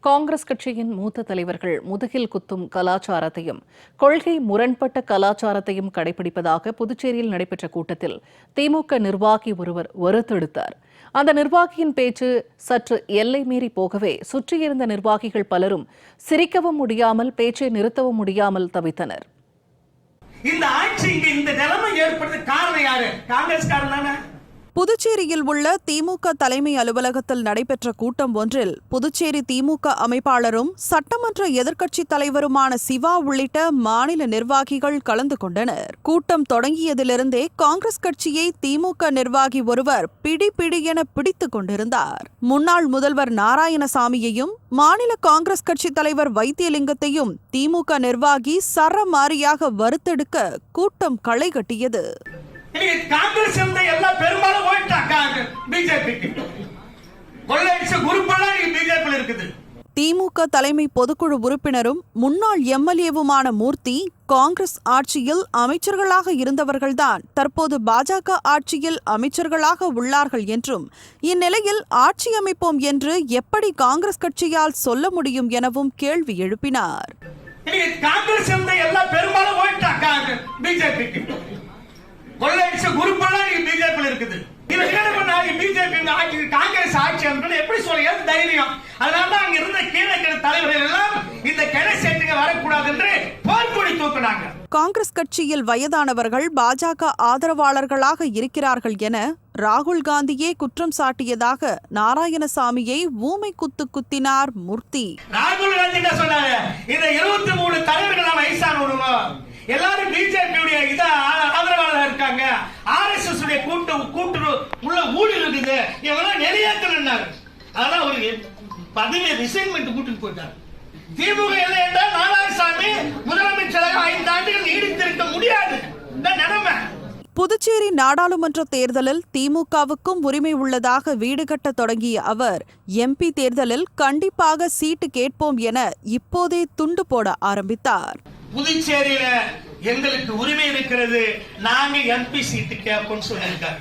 காங்கிரஸ் கட்சியின் மூத்த தலைவர்கள் முதுகில் குத்தும் கலாச்சாரத்தையும் கொள்கை முரண்பட்ட கலாச்சாரத்தையும் கடைபிடிப்பதாக புதுச்சேரியில் நடைபெற்ற கூட்டத்தில் திமுக நிர்வாகி ஒருவர் வருத்தெடுத்தார். அந்த நிர்வாகியின் பேச்சு சற்று எல்லை மீறி போகவே சுற்றியிருந்த நிர்வாகிகள் பலரும் சிரிக்கவும் முடியாமல் பேச்சை நிறுத்தவும் முடியாமல் தவித்தனர். இந்த ஆட்சி இந்த நிலைமை ஏற்படுறது காரணம் யாரு? காங்கிரஸ்காரன் தானே? புதுச்சேரியில் உள்ள திமுக தலைமை அலுவலகத்தில் நடைபெற்ற கூட்டம் ஒன்றில் புதுச்சேரி திமுக அமைப்பாளரும் சட்டமன்ற எதிர்க்கட்சித் தலைவருமான சிவா உள்ளிட்ட மாநில நிர்வாகிகள் கலந்து கொண்டனர். கூட்டம் தொடங்கியதிலிருந்தே காங்கிரஸ் கட்சியை திமுக நிர்வாகி ஒருவர் பிடி பிடி என பிடித்துக் கொண்டிருந்தார். முன்னாள் முதல்வர் நாராயணசாமியையும் மாநில காங்கிரஸ் கட்சித் தலைவர் வைத்தியலிங்கத்தையும் திமுக நிர்வாகி சரமாரியாக வறுத்தெடுக்க கூட்டம் களை கட்டியது. இன்னைக்கு காங்கிரஸ் இருந்த எல்லா பெரும்பாலும் போயிட்டாங்க பிஜேபிக்கு. கொள்ளையடிச்ச குரூப்பெல்லாம் இன்னைக்கு பிஜேபி இருக்குது. திமுக தலைமை பொதுக்குழு உறுப்பினரும் முன்னாள் எம்எல்ஏவுமான மூர்த்தி காங்கிரஸ் ஆட்சியில் அமைச்சர்களாக இருந்தவர்கள்தான் தற்போது பாஜக ஆட்சியில் அமைச்சர்களாக உள்ளார்கள் என்றும் இந்நிலையில் ஆட்சி அமைப்போம் என்று எப்படி காங்கிரஸ் கட்சியால் சொல்ல முடியும் எனவும் கேள்வி எழுப்பினார். கொள்ளையடிச்ச குரூப்பெல்லாம் பிஜேபி இருக்குது. இவங்க என்ன பண்ணாங்க பிஜேபி ஆட்சி காங்கிரஸ் ஆட்சி அமைக்கணும் எப்படி சொல்ல ஏது தைரியம்? அதனால தான் அங்க இருந்த கீழே கிழ தலைவர்கள் எல்லாம் இந்த கிளை செட்டுக்கு வரக்கூடாது என்று போர்க்கொடி தூக்குனாங்க. காங்கிரஸ் கட்சியில் வயதானவர்கள் பாஜக ஆதரவாளர்களாக இருக்கிறார்கள் என ராகுல் காந்தியே குற்றம் சாட்டியதாக நாராயணசாமியை ஊமை குத்து குத்தினார் மூர்த்தி. ராகுல் காந்தி சொன்னாரு? இந்த இருபத்தி மூணு தலைவர்கள் நம்ம எல்லாரும் பிஜேபியுடைய இத ஆதரவாளர் இருக்காங்க. ஆர்எஸ்எஸ் உடைய கூட்டு கூட்டு உள்ள ஊழல் இருக்குது. இவங்கெல்லாம் நெறியாக்கணும்னாரு அதான் அவரு பதவி ரிசைன்மெண்ட் கூட்டிட்டு போயிட்டாரு. திமுக இல்லை என்றால் நாராயணசாமி முதலமைச்சராக ஐந்து ஆண்டுகள் நீடித்திருக்க முடியாது. இந்த நிலைமை. புதுச்சேரி நாடாளுமன்ற தேர்தலில் திமுகவுக்கும் உரிமை உள்ளதாக வீடு கட்ட தொடங்கிய அவர் எம்பி தேர்தலில் கண்டிப்பாக சீட்டு கேட்போம் என இப்போதே துண்டு போட ஆரம்பித்தார். புதுச்சேரியில எங்களுக்கு உரிமை இருக்கிறது. நாங்க எம்பி சீட்டு கேட்போம் சொல்லியிருக்காரு.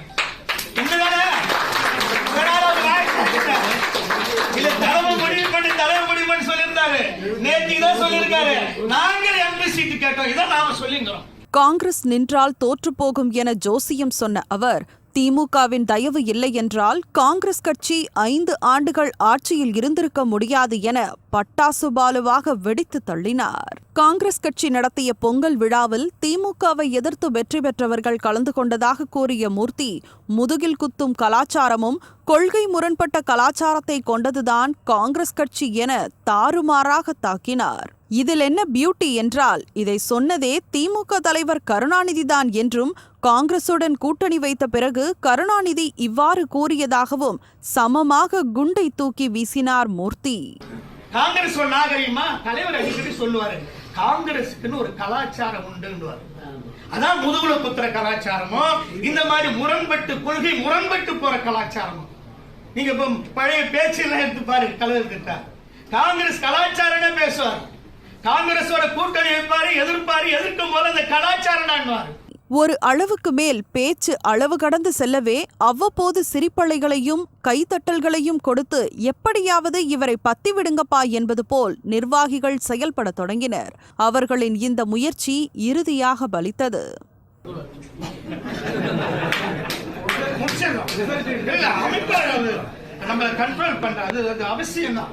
இல்ல முடிவு பண்ணி முடிவு பண்ணி சொல்லியிருந்தாரு. நேற்று தான் சொல்லியிருக்காரு. நாங்கள் எம்பி சீட்டு கேட்டோம். நாம சொல்லிங்கிறோம். காங்கிரஸ் நின்றால் தோற்று போகும் என ஜோசியம் சொன்ன அவர் திமுகவின் தயவு இல்லை என்றால் காங்கிரஸ் கட்சி ஐந்து ஆண்டுகள் ஆட்சியில் இருந்திருக்க முடியாது என பட்டாசு பாலுவாக வெடித்து தள்ளினார். காங்கிரஸ் கட்சி நடத்திய பொங்கல் விழாவில் திமுகவை எதிர்த்து வெற்றி பெற்றவர்கள் கலந்து கொண்டதாக கூறிய மூர்த்தி முதுகில் குத்தும் கலாச்சாரமும் கொள்கை முரண்பட்ட கலாச்சாரத்தை கொண்டதுதான் காங்கிரஸ் கட்சி என தாறுமாறாக தாக்கினார். இதில் என்ன பியூட்டி என்றால் இதை சொன்னதே திமுக தலைவர் கருணாநிதிதான் என்றும் காங்கிரசுடன் கூட்டணி வைத்த பிறகு கருணாநிதி இவ்வாறு கூறியதாகவும் சமமாக குண்டை தூக்கி வீசினார் மூர்த்தி. காங்கிரஸ் ஒரு நாகரிகமா? தலைவர் அடிக்கடி சொல்லுவாரு? காங்கிரஸுக்குன்னு ஒரு கலாச்சாரம் உண்டுன்னுவாரு. அதான் முதுகுல குத்துற கலாச்சாரமும் இந்த மாதிரி முரண்பட்டு கொள்கை முரண்பட்டு போற கலாச்சாரமும் நீங்க இப்ப பழைய பேச்செல்லாம் எடுத்து பாருங்க தலைவர் கிட்ட. காங்கிரஸ் கலாச்சாரம்னே பேசுவார். காங்கிரஸோட கூட்டணி வைப்பாரு எதிர்ப்பாரு எதிர்க்கும் போல இந்த கலாச்சாரம் ஒரு அளவுக்கு மேல் பேச்சு அளவு கடந்து செல்லவே அவ்வப்போது சிரிப்பலைகளையும் கைத்தட்டல்களையும் கொடுத்து எப்படியாவது இவரை பத்தி விடுங்கப்பா என்பது போல் நிர்வாகிகள் செயல்பட தொடங்கினர். அவர்களின் இந்த முயற்சி இறுதியாக பலித்தது. முடிச்சிடலாம். இல்ல, அமைப்பாளர் அது. நம்ம கண்ட்ரோல் பண்ற அது அது அவசியம் தான்